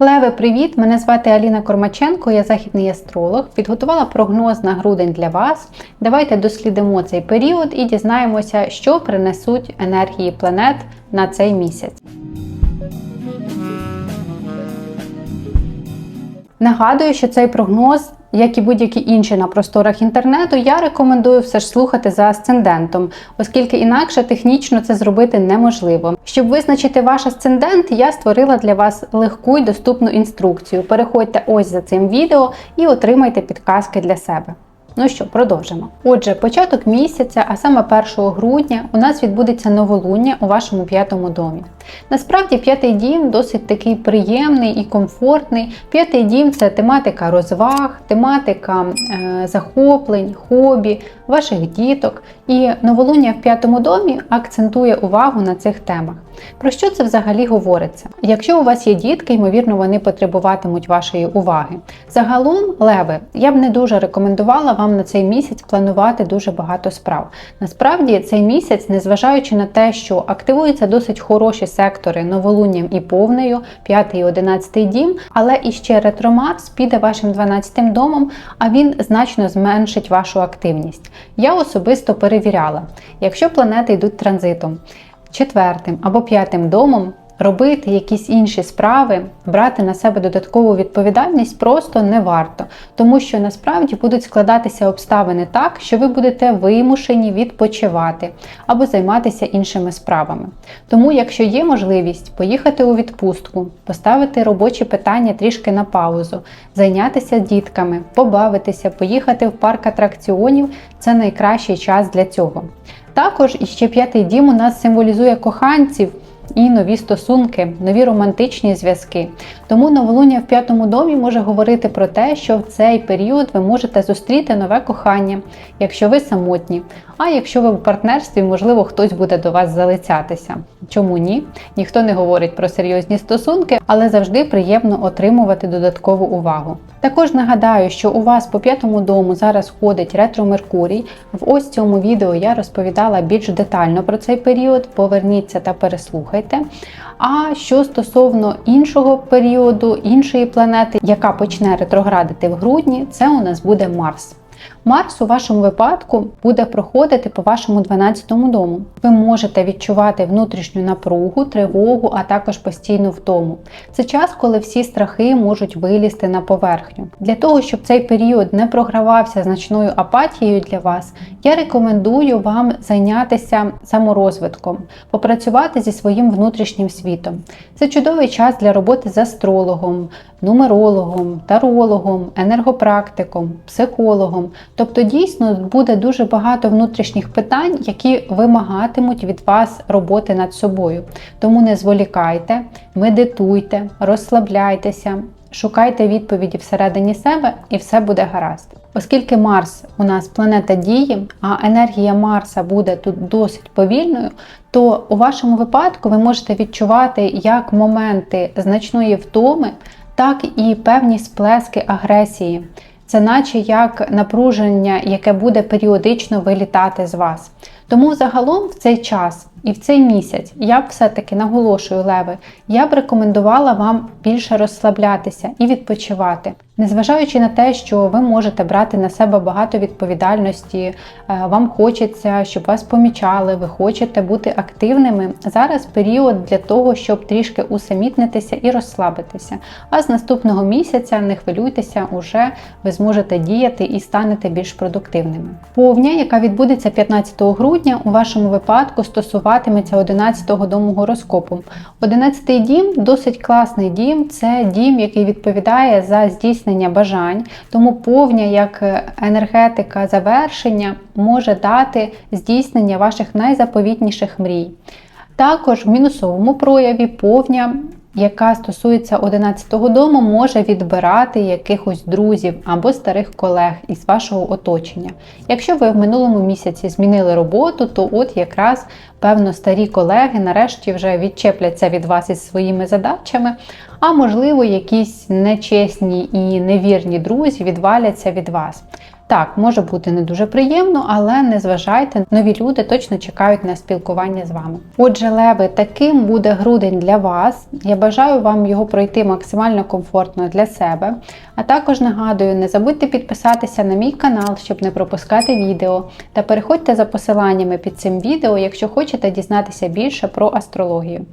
Леве, привіт! Мене звати Аліна Кормаченко, я західний астролог. Підготувала прогноз на грудень для вас. Давайте дослідимо цей період і дізнаємося, що принесуть енергії планет на цей місяць. Нагадую, що цей прогноз, як і будь-які інші на просторах інтернету, я рекомендую все ж слухати за асцендентом, оскільки інакше технічно це зробити неможливо. Щоб визначити ваш асцендент, я створила для вас легку й доступну інструкцію. Переходьте ось за цим відео і отримайте підказки для себе. Ну що, продовжимо. Отже, початок місяця, а саме 1 грудня, у нас відбудеться новолуння у вашому п'ятому домі. Насправді, п'ятий дім досить такий приємний і комфортний. П'ятий дім це тематика розваг, тематика е, захоплень, хобі, ваших діток. І новолуння в п'ятому домі акцентує увагу на цих темах. Про що це взагалі говориться? Якщо у вас є дітки, ймовірно, вони потребуватимуть вашої уваги. Загалом, леви, я б не дуже рекомендувала вам на цей місяць планувати дуже багато справ. Насправді, цей місяць, незважаючи на те, що активуються досить хороші сектори новолунням і повнею, 5 і 11 дім, але іще ретромарс піде вашим 12 домом, а він значно зменшить вашу активність. Я особисто перевіряла, якщо планети йдуть транзитом четвертим або п'ятим домом робити якісь інші справи, брати на себе додаткову відповідальність просто не варто, тому що насправді будуть складатися обставини так, що ви будете вимушені відпочивати або займатися іншими справами. Тому, якщо є можливість поїхати у відпустку, поставити робочі питання трішки на паузу, зайнятися дітками, побавитися, поїхати в парк атракціонів це найкращий час для цього. Також іще п'ятий дім у нас символізує коханців і нові стосунки, нові романтичні зв'язки. Тому новолуння в п'ятому домі може говорити про те, що в цей період ви можете зустріти нове кохання, якщо ви самотні. А якщо ви в партнерстві, можливо, хтось буде до вас залицятися. Чому ні? Ніхто не говорить про серйозні стосунки, але завжди приємно отримувати додаткову увагу. Також нагадаю, що у вас по п'ятому дому зараз ходить ретро Меркурій. В ось цьому відео я розповідала більш детально про цей період. Поверніться та переслухайте. А що стосовно іншого періоду, іншої планети, яка почне ретроградити в грудні, це у нас буде Марс. Марс у вашому випадку буде проходити по вашому 12-му дому. Ви можете відчувати внутрішню напругу, тривогу, а також постійну втому. Це час, коли всі страхи можуть вилізти на поверхню. Для того, щоб цей період не програвався значною апатією для вас, я рекомендую вам зайнятися саморозвитком, попрацювати зі своїм внутрішнім світом. Це чудовий час для роботи з астрологом, нумерологом, тарологом, енергопрактиком, психологом. Тобто, дійсно буде дуже багато внутрішніх питань, які вимагатимуть від вас роботи над собою. Тому не зволікайте, медитуйте, розслабляйтеся, шукайте відповіді всередині себе, і все буде гаразд. Оскільки Марс у нас планета дії, а енергія Марса буде тут досить повільною, то у вашому випадку ви можете відчувати як моменти значної втоми, так і певні сплески агресії. Це наче як напруження, яке буде періодично вилітати з вас. Тому загалом в цей час і в цей місяць я б все-таки наголошую, леви, я б рекомендувала вам більше розслаблятися і відпочивати. Незважаючи на те, що ви можете брати на себе багато відповідальності, е, вам хочеться, щоб вас помічали, ви хочете бути активними. Зараз період для того, щоб трішки усамітнитися і розслабитися. А з наступного місяця не хвилюйтеся, уже ви зможете діяти і станете більш продуктивними. Повня, яка відбудеться 15 грудня, у вашому випадку стосуватиметься 11-го дому гороскопу. 11-й дім досить класний дім, це дім, який відповідає за здійснення бажань, тому повня як енергетика завершення може дати здійснення ваших найзаповітніших мрій. Також в мінусовому прояві повня яка стосується 11-го дому, може відбирати якихось друзів або старих колег із вашого оточення. Якщо ви в минулому місяці змінили роботу, то от якраз, певно, старі колеги нарешті вже відчепляться від вас із своїми задачами, а можливо, якісь нечесні і невірні друзі відваляться від вас. Так, може бути не дуже приємно, але не зважайте, нові люди точно чекають на спілкування з вами. Отже, леви, таким буде грудень для вас. Я бажаю вам його пройти максимально комфортно для себе. А також нагадую, не забудьте підписатися на мій канал, щоб не пропускати відео. Та переходьте за посиланнями під цим відео, якщо хочете дізнатися більше про астрологію.